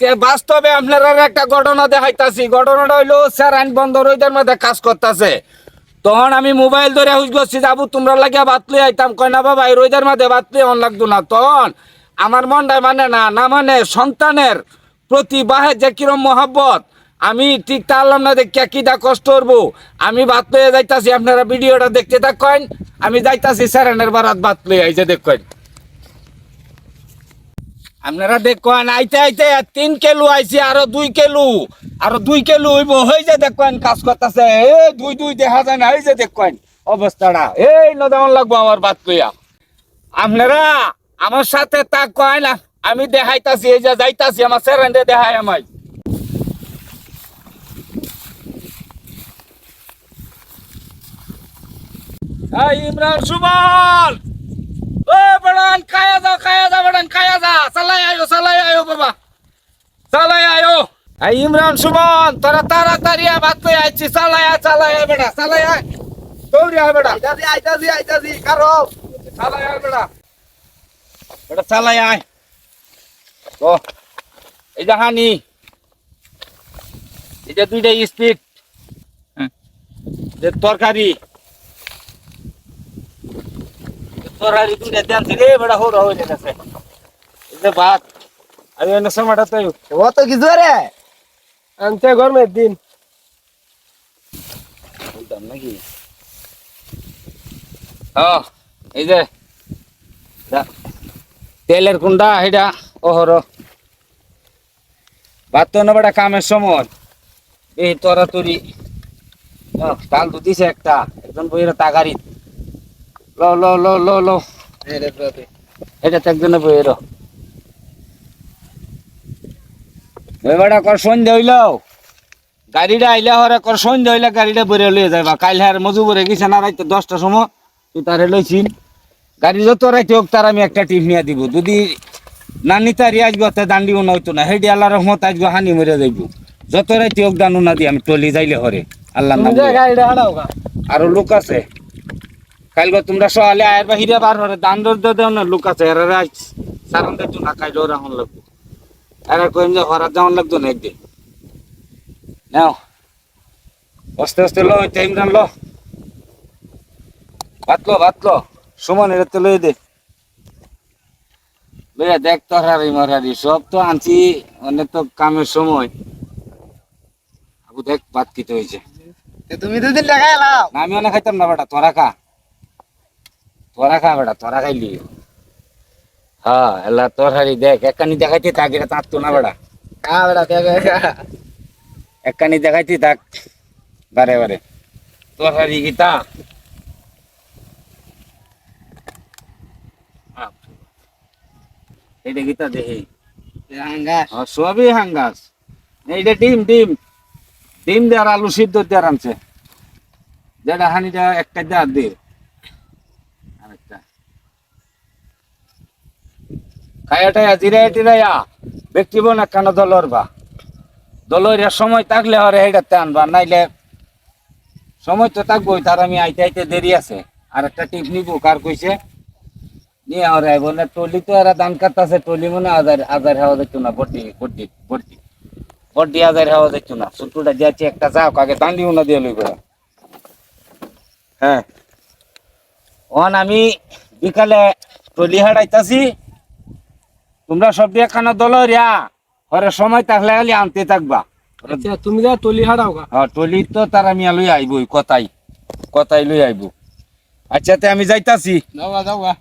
বাস্তবে আপনারা একটা ঘটনা দেখাইতাছি। ঘটনাটা হইল, স্যার, আইন বন্ধ ওইদের মধ্যে কাজ করতেছে। তখন আমি মোবাইল ধরে হুজ করছি, যাব, তোমরা লাগিয়া বাতলি আইতাম। কয়, না বাবা, এই রোদের মধ্যে বাতলি অন লাগতো না। তখন আমার মনটাই মানে না না মানে সন্তানের প্রতি বাহে যে কিরম মহাব্বত, আমি ঠিক তারলাম না, দেখিয়া কিটা কষ্ট করব। আমি বাত লইয়া যাইতাছি, আপনারা ভিডিওটা দেখতে থাকেন আমি যাইতাছি স্যারানের বারাত বাত লইয়া, এই যে দেখেন আপনারা দেখেন আইতে আইতে তিন কেলু আইছে, আরও দুই কেলু। আরও দুই কেলু হইব, হই যে দেখেন কাজ করতেছে। এ, দুই দুই, দেখা যায় না, এই যে দেখেন অবস্থাটা। এই নদামন লাগবো আমার বাত লইয়া। আপনারা আমার সাথে তা কয় না, আমি দেখাইতাছি, এই যে যাইতাছি, আমার স্যারেন্ডে দেখাই আমায়। ইমরান সুবল বড়ান খায়া যা খায়া যা বড়ান খায়া যা। চালাই আয়ো চালাই আয়ো বাবা। চালাই আয়ো। এই ইমরান সুমন তোরা তাড়াতাড়ি ভাত লই আইছি। চালাই আয় চালাই আয় বেটা চালাই আয়। দৌড়ি আয় বেটা আইতাছি আইতাছি আইতাছি কারও। চালাই আয় বেটা বেটা চালাই আয়। ও এই যে হানি। এই যে দুইটা স্পিড যে তরকারি। তরকারি দুইটা দেন রে বেটা হোরা হয়ে এই যে ভাত আমি এনে সময়টা তো ও তো কিছু রে আনতে গরমের দিন। বলতাম নাকি? ও এই যে তেলের কুন্ডা এটা ওহর ভাত তো না বেটা কামের সময়। এই তরা তরি তাল তো দিছে একটা একজন বইয়ের তাগারি ল ল ল ল ল। এটা তো একজনে বইয়ের বেটা কর সন্ধ্যা হইল। গাড়িটা আইলে হরে কর সন্ধ্যা হইলে গাড়িটা বইরে লইয়ে যাইবা। কাইলে আর মজু বরে গেছে না রাইতে দশটার সময়। তুই তারে লইছিন গাড়ি যত রাইতে হোক তার আমি একটা টিপ নিয়ে দিব। যদি নানি তারি আসব তে দান্ডিও নয়তো না। হেডি আল্লাহ রহমত আসব হানি মরে যাইব। যত রাইতে হোক দানু না দিয়ে আমি টলি যাইলে হরে। আল্লাহ গা। আরও লোক আছে। কালকে তোমরা সকালে আয়ের বাহিরে বার হরে দান দর দেও না লোক আছে এরা আজ সারান দেখতো না কাইলেও রাখুন লাগবো। এরা কইম যে হরাত যাওয়ান লাগতো না একদিন। নাও আস্তে আস্তে লো এটা ইমরান লো। ভাত লো ভাত লো সুমন এটা তো লই দে। লইয়া দেখ তো হারি মারারি সব তো আনছি অনেক তো কামের সময়। আবু দেখ ভাত কিতে হয়েছে তুমি দুদিন এলাও। আমি অনেক খাইতাম না বেটা তোরা খা। তোরা খা বেটা তোরা খাইলি। হ্যাঁ এলা তোর হারি দেখ একখানি দেখাইতে থাক এটা তাঁত না বেটা। কা বেটা দেখে একখানি দেখাইতে থাক বারে বারে। তোর হারি গীতা এইটা গীতা দেখি? হ্যাঁ, সবই হাঙ্গাস। এইটা ডিম ডিম। ডিম দেওয়ার আলু সিদ্ধ দেওয়ার আনছে। যেটা হানিটা একটা দেওয়ার দিয়ে আরেকটা। খায়াটায়া বোন একখানা দলর বা? দলর সময় থাকলে হরে এইটাতে আনবা, নাইলে সময় তো তার আমি আইতে আইতে দেরি আছে। আর একটা টিপ নিবো, কার কইছে? নিয়ে আর বলে টলি তো দান কাটতেছে, টলি মনে আজার আজার হাওয়া না বড্ডি বড্ডি বড্ডি বড্ডি আজার হাওয়া দিত না। সুটুটা যাচ্ছে, একটা যাও আগে দান্ডিও না দিয়ে লইব। হ্যাঁ। ওন আমি বিকালে টলি হাঁটাইতাছি তোমরা সব দিয়ে খানা দল রিয়া ঘরে সময় থাকলে খালি আনতে থাকবা। আচ্ছা তুমি যা টলি হাঁটাও হ্যাঁ টলি তো তার আমি লই আইবই কথাই কথাই লই আইব। আচ্ছা তে আমি যাইতাছি। যাও গা যাও গা।